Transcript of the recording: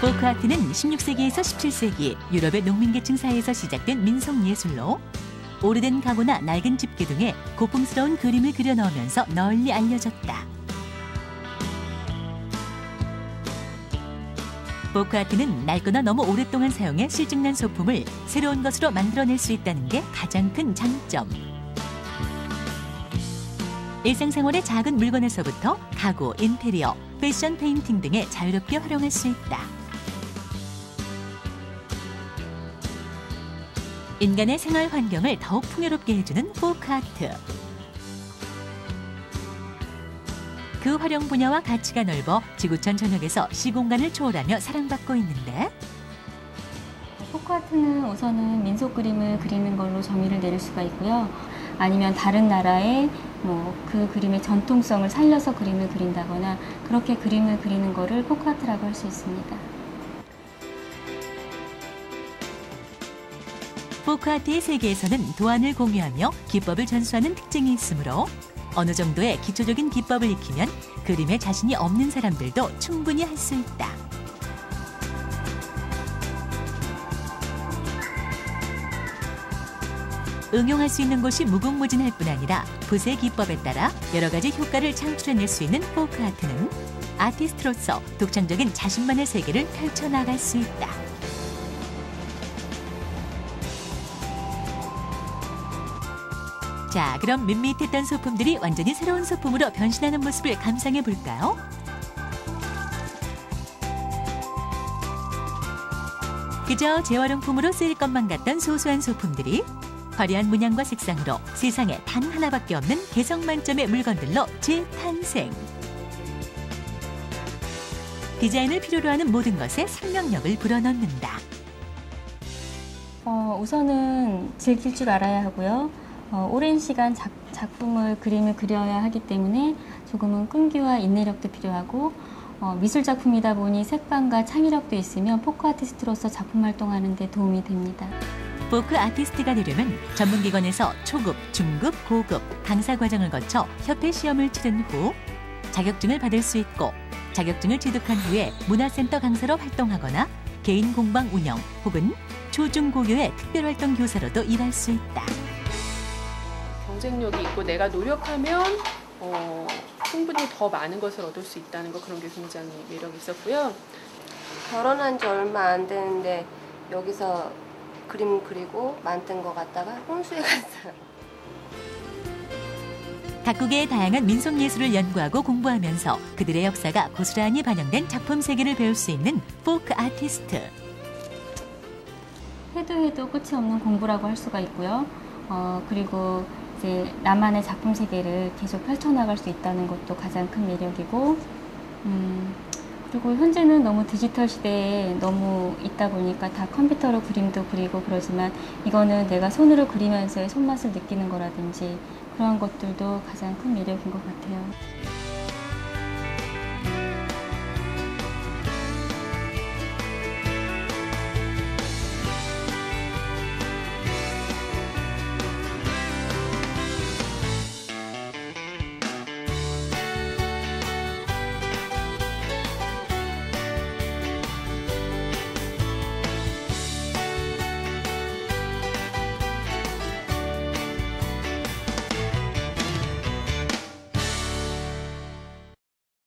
포크 아트는 16세기에서 17세기 유럽의 농민계층 사이에서 시작된 민속 예술로 오래된 가구나 낡은 집기둥에 고풍스러운 그림을 그려 넣으면서 널리 알려졌다. 포크 아트는 낡거나 너무 오랫동안 사용해 실증난 소품을 새로운 것으로 만들어낼 수 있다는 게 가장 큰 장점. 일상생활의 작은 물건에서부터 가구, 인테리어, 패션 페인팅 등에 자유롭게 활용할 수 있다. 인간의 생활 환경을 더욱 풍요롭게 해주는 포크아트. 그 활용 분야와 가치가 넓어 지구촌 전역에서 시공간을 초월하며 사랑받고 있는데 포크아트는 우선은 민속 그림을 그리는 걸로 정의를 내릴 수가 있고요. 아니면 다른 나라의 뭐 그 그림의 전통성을 살려서 그림을 그린다거나 그렇게 그림을 그리는 거를 포크아트라고 할 수 있습니다. 포크아트의 세계에서는 도안을 공유하며 기법을 전수하는 특징이 있으므로 어느 정도의 기초적인 기법을 익히면 그림에 자신이 없는 사람들도 충분히 할 수 있다. 응용할 수 있는 곳이 무궁무진할 뿐 아니라 붓의 기법에 따라 여러 가지 효과를 창출해낼 수 있는 포크아트는 아티스트로서 독창적인 자신만의 세계를 펼쳐나갈 수 있다. 자, 그럼 밋밋했던 소품들이 완전히 새로운 소품으로 변신하는 모습을 감상해 볼까요? 그저 재활용품으로 쓰일 것만 같던 소소한 소품들이 화려한 문양과 색상으로 세상에 단 하나밖에 없는 개성 만점의 물건들로 재탄생. 디자인을 필요로 하는 모든 것에 생명력을 불어넣는다. 어, 우선은 즐길 줄 알아야 하고요. 어, 오랜 시간 작, 작품을 그림을 그려야 하기 때문에 조금은 끈기와 인내력도 필요하고 어, 미술 작품이다 보니 색감과 창의력도 있으면 포크 아티스트로서 작품 활동하는 데 도움이 됩니다. 포크 아티스트가 되려면 전문기관에서 초급, 중급, 고급 강사 과정을 거쳐 협회 시험을 치른 후 자격증을 받을 수 있고 자격증을 취득한 후에 문화센터 강사로 활동하거나 개인 공방 운영 혹은 초중고교의 특별활동 교사로도 일할 수 있다. 경쟁력이 있고 내가 노력하면 어, 충분히 더 많은 것을 얻을 수 있다는 거 그런 게 굉장히 매력이 있었고요. 결혼한 지 얼마 안 되는데 여기서 그림 그리고 만든 거 갖다가 혼수에 갔어요. 각국의 다양한 민속 예술을 연구하고 공부하면서 그들의 역사가 고스란히 반영된 작품 세계를 배울 수 있는 포크 아티스트. 해도 해도 끝이 없는 공부라고 할 수가 있고요. 어, 그리고 이제 나만의 작품 세계를 계속 펼쳐나갈 수 있다는 것도 가장 큰 매력이고, 음, 그리고 현재는 너무 디지털 시대에 너무 있다 보니까 다 컴퓨터로 그림도 그리고 그러지만 이거는 내가 손으로 그리면서의 손맛을 느끼는 거라든지 그런 것들도 가장 큰 매력인 것 같아요.